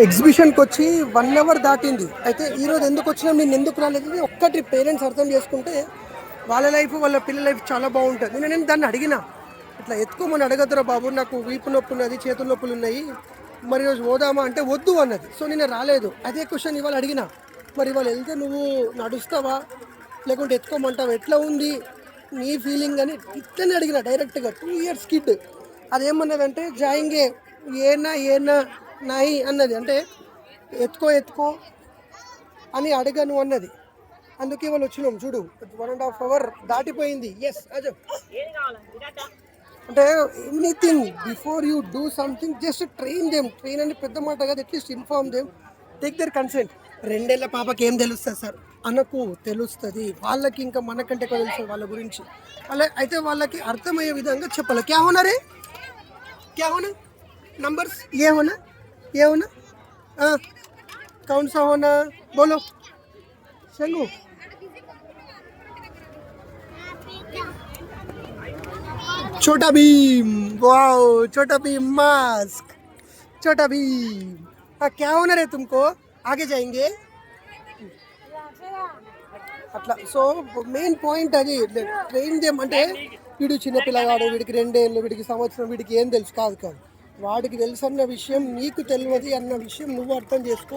ఎగ్జిబిషన్కి వచ్చి one hour దాటింది. అయితే ఈరోజు ఎందుకు వచ్చినాం? నేను ఎందుకు రాలేదు? ఒక్కటి పేరెంట్స్ అర్థం చేసుకుంటే వాళ్ళ లైఫ్ వాళ్ళ పిల్లల లైఫ్ చాలా బాగుంటుంది. నేను నేను దాన్ని అడిగిన ఇట్లా ఎత్తుకోమని అడగద్దురా బాబు నాకు వీపు నొప్పి ఉన్నది చేతుల నొప్పులు ఉన్నాయి. మరి రోజు పోదామా? అంటే వద్దు అన్నది. సో నేను రాలేదు. అదే క్వశ్చన్ ఇవాళ అడిగిన మరి ఇవాళ వెళ్తే నువ్వు నడుస్తావా? లేకుంటే ఎత్తుకోమంటావా? ఎట్లా ఉంది నీ ఫీలింగ్ అని ఇట్లనే అడిగిన డైరెక్ట్గా టూ ఇయర్స్ కిడ్ అదేమన్నదంటే జాయింగే. ఏనా ఏనా? నాయి అన్నది. అంటే ఎత్తుకో ఎత్తుకో అని అడగను అన్నది. అందుకే వాళ్ళు వచ్చినాం. చూడు వన్ అండ్ హాఫ్ అవర్ దాటిపోయింది. ఎస్ అజబ్ అంటే anything before you do something just train them train అని పెద్ద మాట కాదు at least inform them take their consent రెండేళ్ళ పాపకి ఏం తెలుస్తుంది సార్? అనకు తెలుస్తుంది. వాళ్ళకి ఇంకా మనకంటే ఎక్కువ తెలుసు వాళ్ళ గురించి. అలా అయితే వాళ్ళకి అర్థమయ్యే విధంగా చెప్పాలి. క్యా హోనా రే? క్యా హోనా? నంబర్స్ ఏ హోనా? ये होना हाँ कौन सा होना बोलो शंगू छोटा भीम वाओ छोटा भीम मास्क छोटा भीम हाँ क्या होना रे तुमको आगे जाएंगे అట్లా సో మెయిన్ పాయింట్ అది ట్రైన్ చేయమంటే వీడు చిన్న పిల్లగాడు వీడికి రెండేళ్ళు వీడికి సంవత్సరం వీడికి ఏం తెలుసు కాదు కాదు వాడికి తెలుసు అన్న విషయం నీకు తెలియదు అన్న విషయం నువ్వు అర్థం చేసుకో.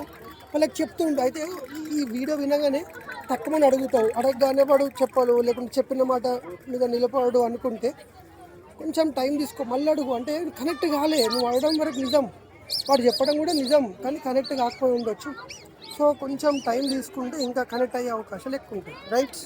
వాళ్ళకి చెప్తుండు అయితే ఈ వీడియో వినగానే తక్కువని అడుగుతావు. అడగగానే వాడు చెప్పాడు లేకుంటే చెప్పిన మాట మీద నిలబడు అనుకుంటే కొంచెం టైం తీసుకో. మళ్ళీ అడుగు. అంటే కనెక్ట్ కాలే. నువ్వు అడగడం వరకు నిజం. వాడు చెప్పడం కూడా నిజం కానీ కనెక్ట్ కాకపోయి ఉండొచ్చు. సో కొంచెం టైం తీసుకుంటే ఇంకా కనెక్ట్ అయ్యే అవకాశాలు ఎక్కువ ఉంటాయి. రైట్స్